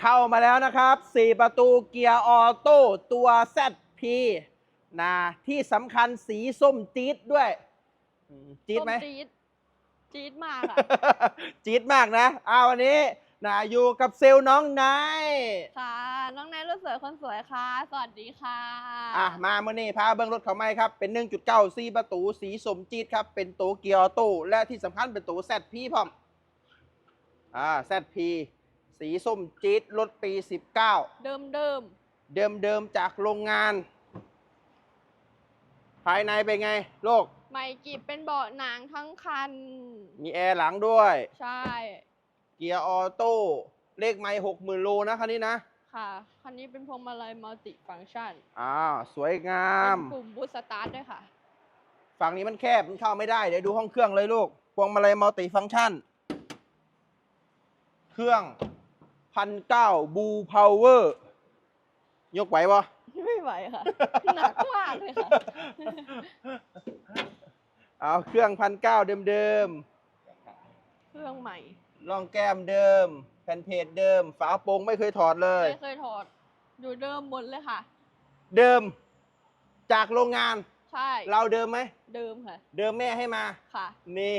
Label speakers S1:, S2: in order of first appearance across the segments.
S1: เข้ามาแล้วนะครับ 4 ประตูเกียร์ออโต้ตัว ZP นะที่สำคัญสีส้มจี๊ดด้วยอืมจี๊ดไหม
S2: ส้จี๊ดจี๊ดมากค่ะ
S1: จี๊ดมากนะอ้าววันนี้นะอยู่กับเซลล์น้องไนาย
S2: ค่ะ น้องนายรู้สวยคนสวยค่ะ สวัสดีค่ะ
S1: อะมาเมื่อนี้พาเบิ้งรถเขาไหมครับ เป็น 1.9 4ประตูสีสมจี๊ดครับ เป็นตัวเกียร์ออโต้และที่สำคัญเป็นตัว ZP พร้อมอ่า ZP สีส้มจี๊ดรถปี 19
S2: เดิมเดิม
S1: เดิมๆจากโรงงาน ภายในเป็นไง โลก
S2: ๆไม่กีบเป็นเบาะหนังทั้งคัน
S1: มีแอร์หลังด้วย
S2: ใช่
S1: เกียร์ออโต้เลขไม่หกหมื่นโลนะคันนี้นะ
S2: ค่ะ คันนี้เป็นพวงมาลัยมัลติฟังก์ชัน
S1: อ้าวสวยงาม
S2: เป็นปุ่มบูสต์สตาร์ทด้วยค่ะ
S1: ฝั่งนี้มันแคบ มันเข้าไม่ได้ เดี๋ยวดูห้องเครื่องเลยลูก พวงมาลัยมัลติฟังก์ชัน เครื่อง พันเก้าบูพาวเวอร์ ยกไหวปะ
S2: ไม่ไหวค่ะ หนักมากเลยค่ะ
S1: เอาเครื่องพันเก้าเดิม
S2: เครื่องใหม่
S1: ๆร่องแก้มเดิม แผ่นเพจเดิม ฝาโปร่งไม่เคยถอดเลย
S2: ไม่เคยถอด อยู่เดิมหมดเลยค่ะ
S1: เดิม จากโรงงาน
S2: ใช่
S1: เราเดิมไหม
S2: เดิมค่ะ
S1: เดิมแม่ให้มา
S2: ค่ะ
S1: นี่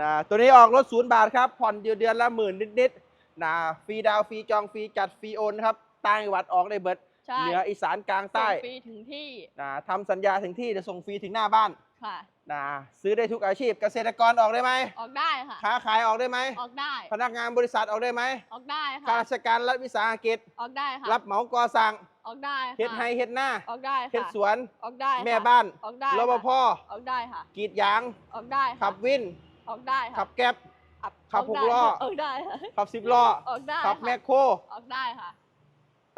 S1: นะตัวนี้ออกรถศูนย์บาทครับ ผ่อนเดือนเดือนละหมื่นนิดๆนะฟรีดาวน์ฟรีจองฟรีจัดฟรีโอนครับต่างจังหวัดออกได้เบิด
S2: ใช่
S1: เหนืออีสานกลางใต้
S2: ส่งฟรีถึงที่
S1: นะทำสัญญาถึงที่จะส่งฟรีถึงหน้าบ้าน
S2: ค่ะ
S1: นะซื้อได้ทุกอาชีพเกษตรกรออกได้ไหม
S2: ออกได้ค่ะ
S1: ค้าขายออกได้ไหม
S2: ออกได้
S1: พนักงานบริษัทออกได้ไหม
S2: ออกได้
S1: ข้า
S2: ค่ะ
S1: ราชการรัฐวิสาหกิจ
S2: ออกได้ค่ะ
S1: รับเหมาก่อสร้าง
S2: ออกได้ค่ะ
S1: เฮ็ดไฮเฮ็ดหน้า
S2: ออกได้
S1: เฮ็ด
S2: ค่ะ
S1: สวน
S2: ออกได้ค่ะ
S1: แม่บ้าน
S2: ออกได้
S1: รปภ
S2: ค่ะออกได้ค่ะ
S1: กรีดยาง
S2: ออกได้ค่ะ
S1: ขับวิน
S2: ออกได้ค่ะ
S1: ขับแก๊บ
S2: ขับ
S1: ขับ
S2: ออก
S1: หก
S2: ได้
S1: ล้อ
S2: ออกได้ค่ะ
S1: ขับสิบล้อ
S2: ออกได้
S1: ขับ
S2: ค่ะ
S1: แมคโคร
S2: ออกได้ค่ะ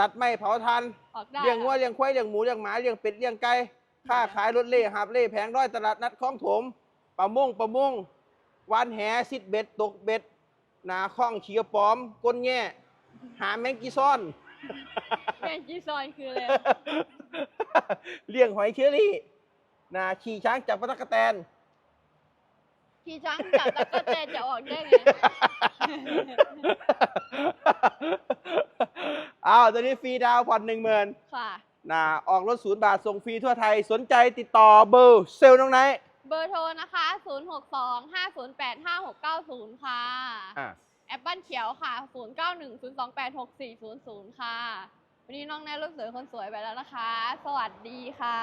S1: ตัดไม้เผาทัน
S2: ออกได้
S1: เลี้ยงวัว
S2: ค่ะ
S1: เลี้ยงควายเลี้ยงหมูเลี้ยงหมาเลี้ยงเป็ดเลี้ยงไก่ค้าขายรถเล่หาบเล่แผงร้อยตลาดนัดคลองถมประมงประมงวานแหซิดเบ็ดตกเบ็ดหนาข้องเขียวปลอมก้นแง่หาแมงกีซ่อน
S2: แมงจีซอยคืออะไร
S1: เลี้ยงหอยเชอรี่นาขี่ช้างจับปลาตะกแตน
S2: ขี่ช้างจับตะกแตนจะออกได้ไง
S1: อ้าวตอนนี้ฟรีดาวน์ผ่อนหนึ่งหมื่น
S2: ค่ะ
S1: นะออกรถศูนย์บาทส่งฟรีทั่วไทยสนใจติดต่อเบอร์เซลล์น้องไนท์
S2: เบอร์โทรนะคะ 062 508 5690 ค่ะ
S1: อะ
S2: แอปเปิลเขียวค่ะ 0910286400 ค่ะ วันนี้น้องแนทลูกเสือคนสวยไปแล้วนะคะ สวัสดีค่ะ